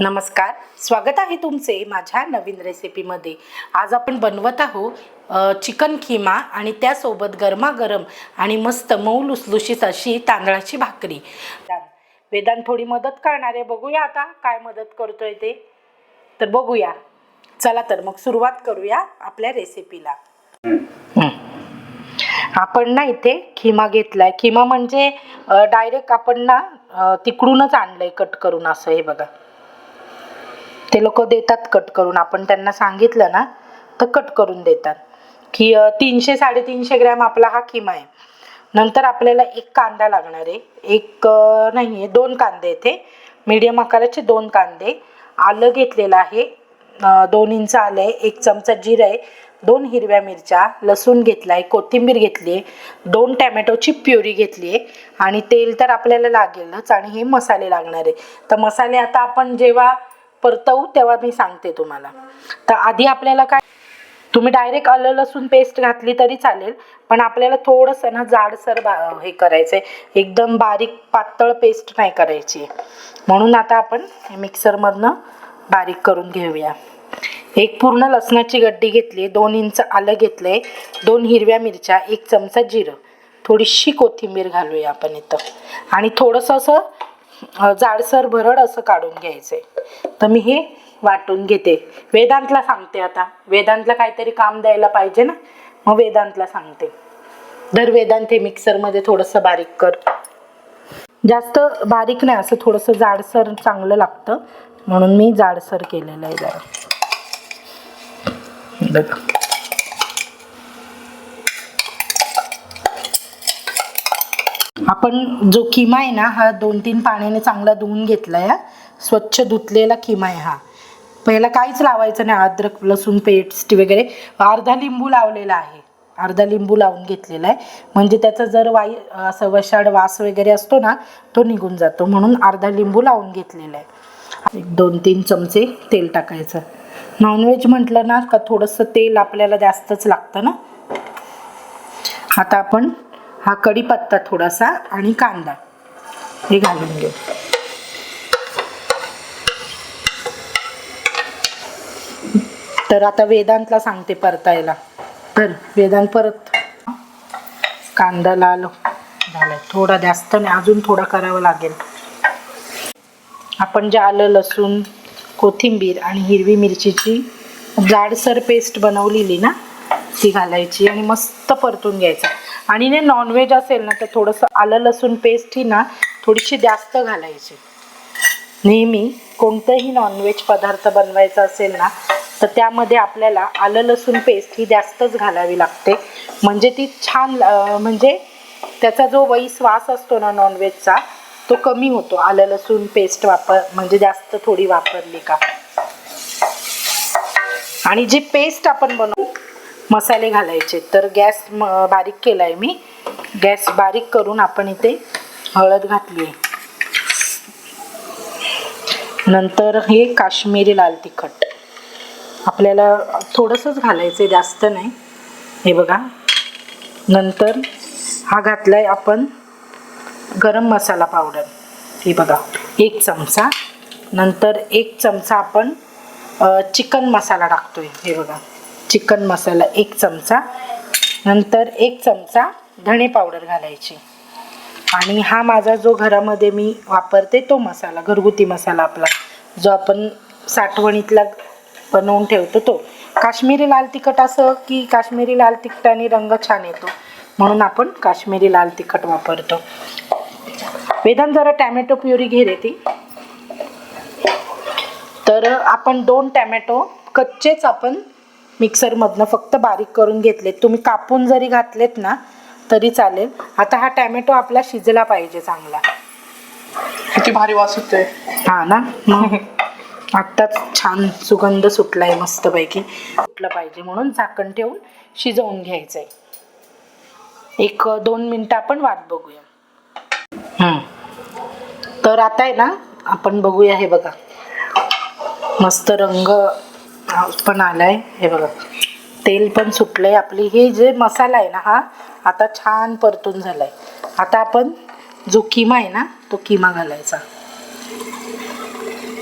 नमस्कार. स्वागत आहे तुमचे माझ्या नवीन रेसिपीमध्ये आज आपण बनवत आहोत चिकन खिमा आणि त्यासोबत गरमागरम आणि मस्त मऊ लुसलुशीत अशी तांदळाची भाकरी. वेदांत थोडी मदत करणार आहे बघूया आता काय मदत करतोय ते. तर बघूया. चला तर मग सुरुवात करूया आपल्या रेसिपीला आपण ना इथे खिमा घेतलाय. खिमा म्हणजे डायरेक्ट आपण ना तिकडूनच आणलंय कट करून असं हे बघा. ते लोक देतात कट करून. आपण त्यांना सांगितलं ना तर कट करून देतात. की तीनशे साडेतीनशे ग्रॅम आपला हा किमा आहे. नंतर आपल्याला एक कांदा लागणार आहे. एक नाही आहे दोन कांदे येथे मीडियम आकाराचे दोन कांदे. आलं घेतलेलं आहे. दोन इंच आलं आहे. एक चमचा जिरं आहे. दोन हिरव्या मिरच्या. लसूण घेतला आहे कोथिंबीर घेतली आहे. दोन टॅमॅटोची प्युरी घेतली आहे. आणि तेल तर आपल्याला लागेलच. आणि हे मसाले लागणार आहे. तर मसाले आता आपण जेव्हा परतवू तेव्हा मी सांगते तुम्हाला. तर आधी आपल्याला काय तुम्ही डायरेक्ट आलं लसूण पेस्ट घातली तरी चालेल पण आपल्याला थोडंसं ना जाडसर बा हे करायचं आहे एकदम बारीक पातळ पेस्ट नाही करायची. म्हणून आता आपण हे मिक्सरमधनं बारीक करून घेऊया. एक पूर्ण लसणाची गड्डी घेतली दोन इंच आलं घेतलं आहे दोन हिरव्या मिरच्या एक चमचा जिरं. थोडीशी कोथिंबीर घालूया आपण इथं. आणि थोडंसं असं जाडसर भरड असं काढून घ्यायचं. आहे तर मी हे वाटून घेते. वेदांतला सांगते आता. वेदांतला काहीतरी काम द्यायला पाहिजे ना? मग वेदांतला सांगते. दर वेदांत हे मिक्सरमध्ये थोडंसं बारीक कर. जास्त बारीक नाही असं थोडंसं जाडसर चांगलं लागतं. म्हणून मी जाडसर केलेलं आहे जरा. बघा. आपण जो किमा आहे ना हा दोन तीन पाण्याने चांगला धुवून घेतला आहे स्वच्छ धुतलेला किमा आहे हा. पहिला काहीच लावायचं नाही अद्रक लसूण पेस्ट वगैरे. अर्धा लिंबू लावलेला आहे. अर्धा लिंबू लावून घेतलेला आहे. म्हणजे त्याचा जर वाई असं वशाड वास वगैरे असतो ना तो निघून जातो. म्हणून अर्धा लिंबू लावून घेतलेला आहे. एक दोन तीन चमचे तेल टाकायचं. नॉनव्हेज म्हटलं ना का थोडंसं तेल आपल्याला जास्तच लागतं ना. आता आपण हा कढीपत्ता थोडासा आणि कांदा. हे घालून घेऊ. तर आता वेदांतला सांगते परतायला. तर वेदांत परत. कांदा लाल झालाय. थोडा जास्त नाही अजून थोडा करावं लागेल. आपण जे आलं लसूण कोथिंबीर आणि हिरवी मिरचीची जाडसर पेस्ट बनवलेली ना ती घालायची आणि मस्त परतून घ्यायचं. आणि ना नॉनव्हेज असेल ना तर थोडंसं आलं लसूण पेस्ट ही ना थोडीशी जास्त घालायची. नेहमी कोणतंही नॉनव्हेज पदार्थ बनवायचा असेल ना तर त्यामध्ये आपल्याला आलं लसूण पेस्ट ही जास्तच घालावी लागते. म्हणजे ती छान म्हणजे त्याचा जो वही श्वास असतो ना नॉनव्हेजचा तो कमी होतो. आलं लसूण पेस्ट वापर म्हणजे जास्त थोडी वापरली का. आणि जी पेस्ट आपण बनवतो मसाले घालायचे. तर गॅस म- बारीक केला आहे मी. गॅस बारीक करून आपण इथे हळद घातली आहे नंतर हे काश्मीरी लाल तिखट. आपल्याला थोडंसंच घालायचं आहे जास्त नाही. हे बघा. नंतर हा घातला आहे आपण गरम मसाला पावडर. हे बघा. एक चमचा. नंतर एक चमचा आपण चिकन मसाला टाकतोय. हे बघा. चिकन मसाला एक चमचा नंतर एक चमचा धणे पावडर घालायची. आणि हा माझा जो घरामध्ये मी वापरते तो मसाला घरगुती मसाला आपला जो आपण साठवणीतला बनवून ठेवतो तो. काश्मीरी लाल तिखट असं की काश्मीरी लाल तिखटाने रंग छान येतो म्हणून आपण काश्मीरी लाल तिखट वापरतो. वेदन जरा टॅमॅटो प्युरी घे रे ती. तर आपण दोन टॅमॅटो कच्चेच आपण मिक्सरमधनं फक्त बारीक करून घेतलेत तुम्ही कापून जरी घातलेत ना तरी चालेल. आता हा टॅमॅटो आपला शिजला पाहिजे चांगला. किती भारी वास होते हा ना? मग आत्ताच छान सुगंध सुटलाय मस्तपैकी. सुटलं पाहिजे म्हणून झाकण ठेवून शिजवून घ्यायचं आहे एक दोन मिनटं आपण वाट बघूया. हं. तर आता आहे ना आपण बघूया हे बघा. मस्त रंग पण आलाय. हे बघा. तेल पण सुटलंय. आपली हे जे मसाला आहे ना हा आता छान परतून झालाय. आता आपण जो किमा आहे ना तो किमा घालायचा.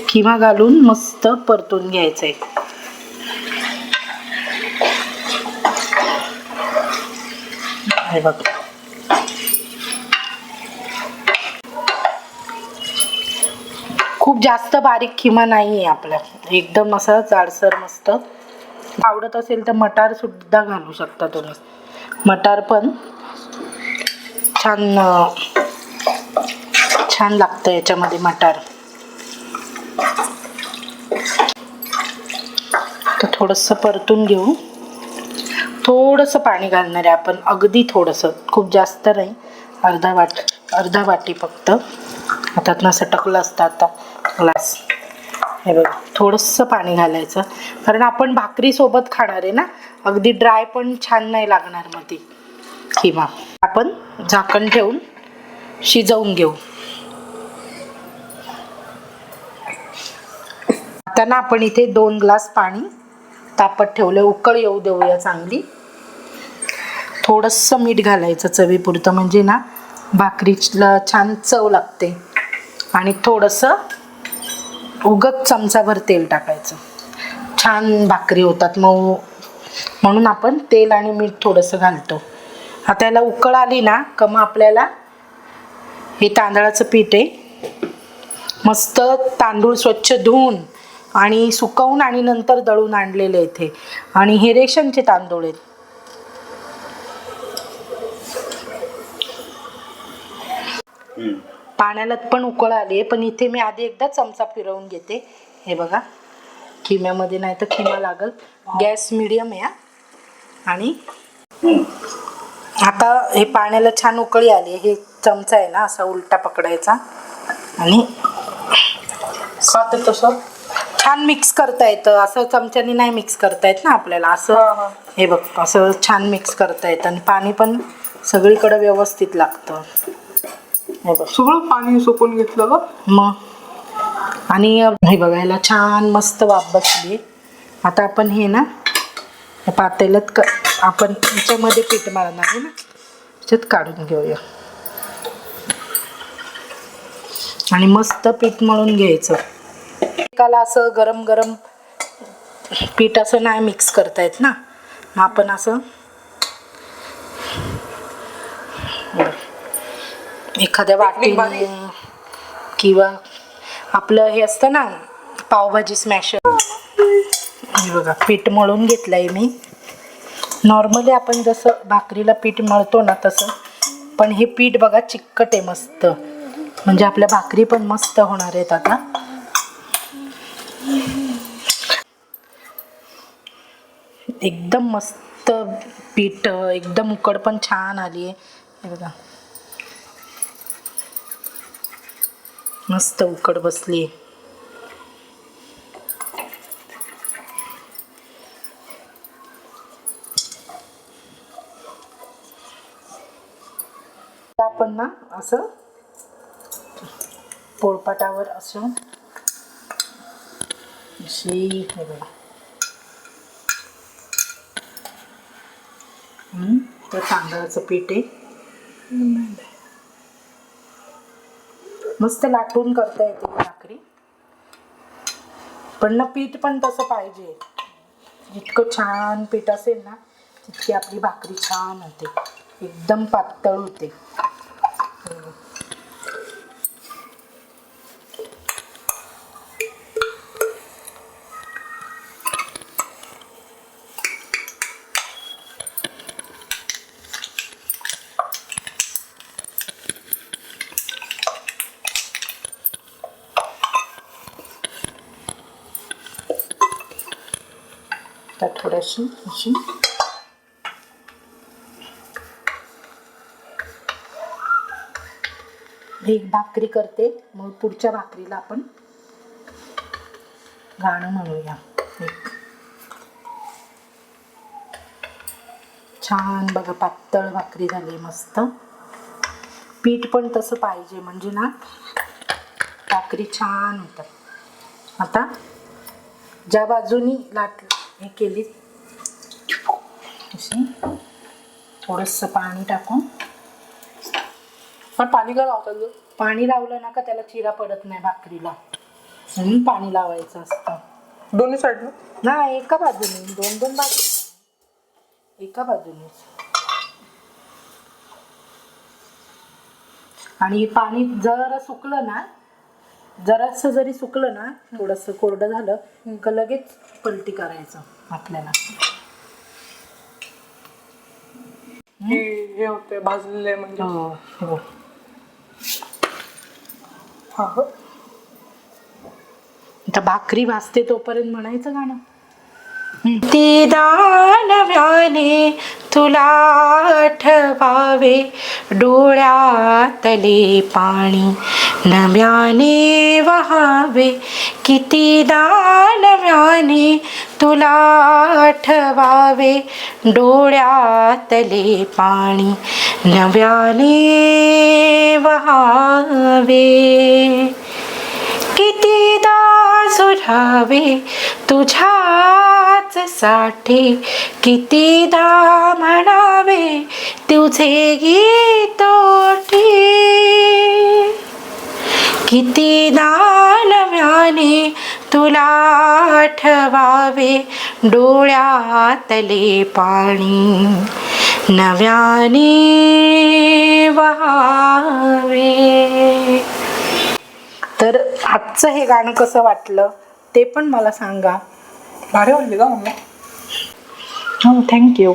किमा घालून मस्त परतून घ्यायचं आहे हे बघा. खूप जास्त बारीक किमा नाही आहे आपल्या एकदम असं जाडसर मस्त. आवडत असेल तर मटारसुद्धा घालू शकता तुम्ही. मटार पण छान छान लागतं याच्यामध्ये मटार. तर थोडंसं परतून घेऊ. थोडंसं पाणी घालणार आहे आपण. अगदी थोडंसं. खूप जास्त नाही. अर्धा वाट अर्धा वाटी फक्त. हातातनं सटकलं असतं आता. ग्लास हे बघा थोडंसं पाणी घालायचं. कारण आपण भाकरीसोबत खाणार आहे ना अगदी ड्राय पण छान नाही लागणार मग ती. किंवा आपण झाकण ठेवून शिजवून घेऊ. आता ना आपण इथे दोन ग्लास पाणी तापत ठेवलं उकळ येऊ देऊया चांगली. थोडंसं मीठ घालायचं चवीपुरतं. म्हणजे ना भाकरीला छान चव लागते. आणि थोडंसं उगत चमचाभर तेल टाकायचं. छान भाकरी होतात. मऊ. म्हणून आपण तेल आणि मीठ थोडंसं घालतो. आता याला उकळ आली ना का मग आपल्याला हे तांदळाचं पीठ आहे. मस्त तांदूळ स्वच्छ धुवून आणि सुकवून आणि नंतर दळून आणलेले इथे आणि हे रेशनचे तांदूळ आहेत. पाण्याला पण उकळ आली आहे पण इथे मी आधी एकदा चमचा फिरवून घेते. हे बघा खिम्यामध्ये नाही तर खिमा लागल. गॅस मिडियम आहे हा. आणि आता हे पाण्याला छान उकळी आली हे चमचा आहे ना असा उलटा पकडायचा. आणि तसं? छान मिक्स करता येतं. असं चमच्याने नाही मिक्स करता येत ना आपल्याला. असं हा. बघ असं छान मिक्स करता येतं. आणि पाणी पण सगळीकडे व्यवस्थित लागतं. सगळं पाणी सुकून घेतलं ग. मग? आणि हे बघायला छान मस्त वाफ बसली. आता आपण हे ना हे पातेल्यात क आपण याच्यामध्ये पीठ मारणार आहे ना? त्याच्यात काढून घेऊया. आणि मस्त पीठ मळून घ्यायचं. एकाला असं गरम गरम पीठ असं नाही मिक्स करता येत ना? मग आपण असं एखाद्या वाटीने किंवा आपलं हे असतं ना पावभाजी स्मॅशर हे बघा पीठ मळून घेतलंय मी. नॉर्मली आपण जसं भाकरीला पीठ मळतो ना तसं पण हे पीठ बघा चिकट आहे मस्त. म्हणजे आपल्या भाकरी पण मस्त होणार आहेत आता. एकदम मस्त पीठ एकदम उकड पण छान आली आहे हे बघा. मस्त उकड बसली. आपण ना असं पोळपाटावर असं अशी हे बघा. तर तांदळाचं पीठ आहे. मस्त लाटून करता येते ही भाकरी. पण ना पीठ पण तसं पाहिजे. जितकं छान पीठ असेल ना तितकी आपली भाकरी छान होते. एकदम पातळ होते. थोडीशी अशी. एक भाकरी करते. मग पुढच्या भाकरीला आपण गाणं म्हणूया. एक. छान बघा पातळ भाकरी झाली मस्त. पीठ पण तसं पाहिजे म्हणजे ना भाकरी छान होतात. आता ज्या बाजूनी लाट हे केली अशी थोडंसं पाणी टाकून. पण पाणी का लावतात ग? पाणी लावलं ना का त्याला चिरा पडत नाही भाकरीला. म्हणून पाणी लावायचं असतं. दोन्ही साईड नाही एका बाजूने. दोन दोन बाजू एका बाजूने. आणि पाणी जर सुकलं ना जरासं जरी सुकलं ना थोडस कोरडं झालं का लगेच पलटी करायचं. आपल्याला. हे? हे होते भाजलेले म्हणजे. हो हो. हा हो. आता भाकरी भाजते तोपर्यंत म्हणायचं गाणं. ती दानव्याने तुला आठवावे डोळ्यातले पाणी. नव्याने वहावे किती दानव्याने तुला आठवावे. डोळ्यातले पाणी नव्याने वहावे. किती सुरावे तुझ्याच साठी. कितीदा म्हणावे तुझे गीतोठी कितीदा नव्याने तुला आठवावे डोळ्यातले पाणी. नव्याने वहावे. तर आजचं हे गाणं कसं वाटलं ते पण मला सांगा. भारी वाटली का मम्मी. हो थँक्यू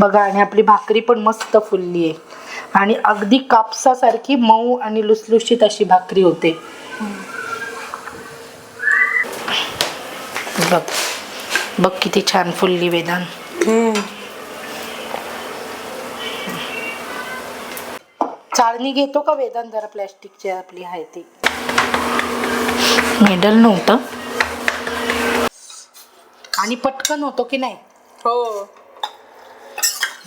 बघा आणि आपली भाकरी पण मस्त फुलली आहे. आणि अगदी कापसासारखी मऊ आणि लुसलुशीत अशी भाकरी होते. बघ बघ किती छान फुलली वेदांत चाळणी घेतो का वेदांत जरा प्लॅस्टिकची आपली आहे ती. मेडल नव्हतं. आणि पटकन होतो की नाही? हो.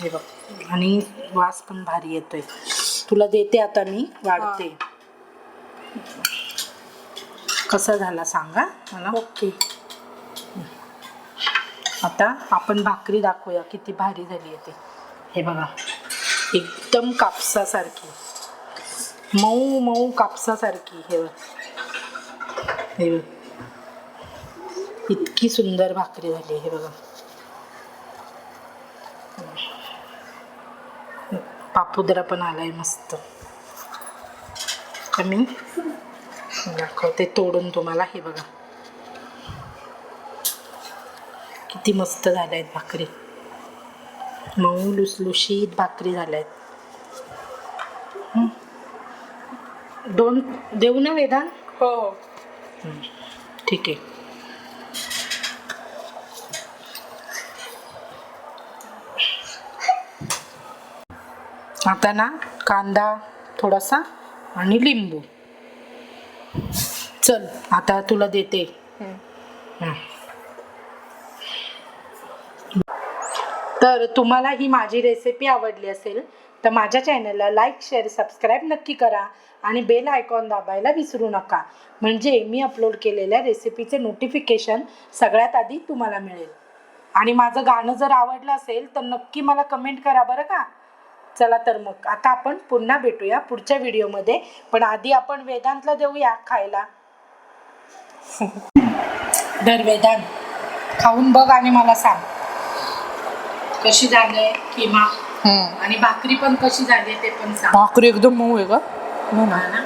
हे बघ. आणि वास पण भारी येतोय. तुला देते आता मी वाढते. कसा झाला सांगा मला? ओके. आता आपण भाकरी दाखवूया किती भारी झाली आहे ते. हे बघा एकदम कापसासारखी. मऊ मऊ कापसासारखी हे बघ. हे बघ. इतकी सुंदर भाकरी झाली हे बघा. पापुद्रा पण आलाय मस्त. तर मी? दाखवते तोडून तुम्हाला हे बघा. किती मस्त झाल्या आहेत भाकरी. मऊ लुसलुशीत भाकरी झाल्या आहेत. दोन देऊ ना वेदांत? हो. ठीक आहे. आता ना कांदा थोडासा आणि लिंबू. चल आता तुला देते. तर तुम्हाला ही माझी रेसिपी आवडली असेल तर माझ्या चॅनलला लाईक शेअर सबस्क्राईब नक्की करा आणि बेल आयकॉन दाबायला विसरू नका. म्हणजे मी अपलोड केलेल्या रेसिपीचे नोटिफिकेशन सगळ्यात आधी तुम्हाला मिळेल. आणि माझं गाणं जर आवडलं असेल तर नक्की मला कमेंट करा बरं का? चला तर मग. आता आपण पुन्हा भेटूया पुढच्या व्हिडिओमध्ये. पण आधी आपण वेदांतला देऊया खायला. धर वेदांत खाऊन बघ आणि मला सांग. कशी झालंय किमा? आणि भाकरी पण कशी झाली ते पण सांग. भाकरी एकदम मऊ आहे का हा ना?